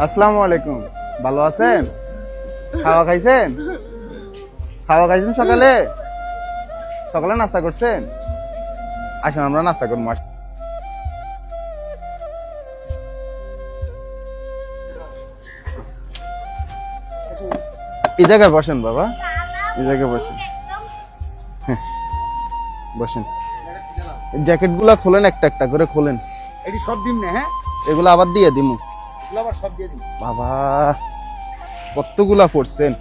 আসসালামু আলাইকুম। ভালো আছেন? খাওয়া খাইছেন? খাওয়া খাইছেন সকালে? সকালে নাস্তা করছেন? আসেন আমরা নাস্তা করব। এই জায়গায় বসেন বাবা। এই জায়গায় বসেন। হ্যাঁ, বসেন। জ্যাকেটগুলা খোলেন একটা একটা করে খোলেন। এটি সব দিন না হ্যাঁ? এগুলো আবার দিয়ে দিমু। বাবা কতগুলা পড়ছেন?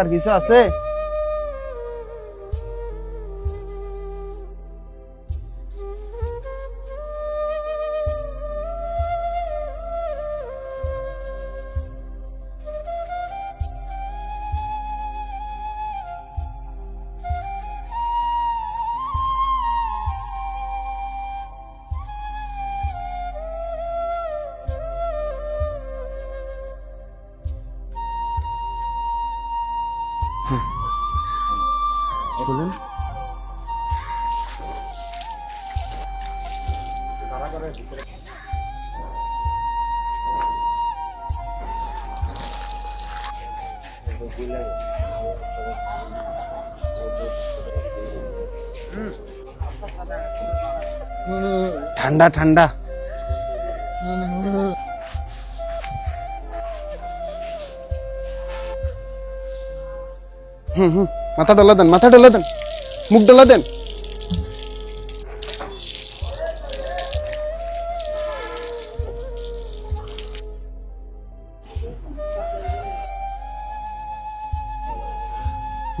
আর কিছু আছে? বলুন ঠান্ডা ঠান্ডা। হুম হুম। মাথা ডলা দেন মাথা ডলা দেন মুখ ডলা দেন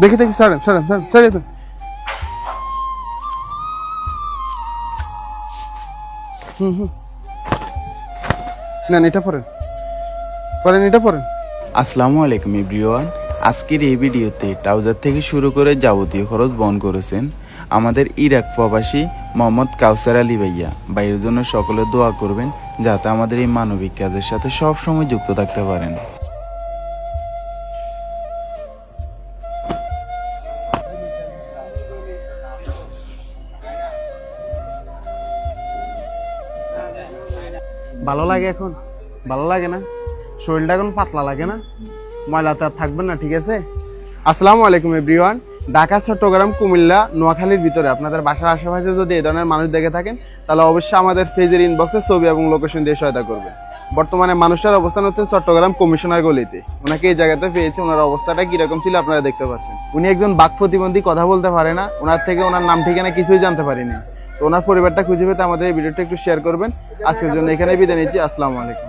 দেখি দেখি সারেন সারেন সারেন সারিয়ে দেন। হুম হুম। নেন, এটা পরেন। পরেন, এটা পরেন। আসসালামু আলাইকুম, এভরিওয়ান। আজকের এই ভিডিওতে ট্রাউজার থেকে শুরু করে যাবতীয় খরচ বহন করেছেন আমাদের ইরাক প্রবাসী মোহাম্মদ কাউসার আলী ভাইয়া। ভাইয়ের জন্য সকলে দোয়া করবেন যাতে আমাদের এই মানবিক কাজের সাথে সব সময় যুক্ত থাকতে পারেন। ভালো লাগে এখন? ভালো লাগে না? শরীরটা এখন পাতলা লাগে না? ময়লাতে আর থাকবেন না, ঠিক আছে? আসসালামু আলাইকুম এভরিওয়ান ঢাকা, চট্টগ্রাম, কুমিল্লা, নোয়াখালীর ভিতরে। আপনাদের বাসার আশেপাশে যদি এই ধরনের মানুষ দেখে থাকেন, তাহলে অবশ্যই আমাদের পেজের ইনবক্সে ছবি এবং লোকেশন দিয়ে সহায়তা করবেন। বর্তমানে মানুষের অবস্থান হচ্ছে চট্টগ্রাম কমিশনার গলিতে। ওনাকে এই জায়গাতে পেয়েছে, ওনার অবস্থাটা কীরকম ছিল আপনারা দেখতে পাচ্ছেন। উনি একজন বাক প্রতিবন্ধী, কথা বলতে পারে না। ওনার থেকে ওনার নাম, ঠিকানা কিছুই জানতে পারিনি। তো ওনার পরিবারটা খুঁজে পেতে আমাদের এই ভিডিওটা একটু শেয়ার করবেন। আজকের জন্য এখানে বিদায় নিচ্ছি। আসসালামু আলাইকুম।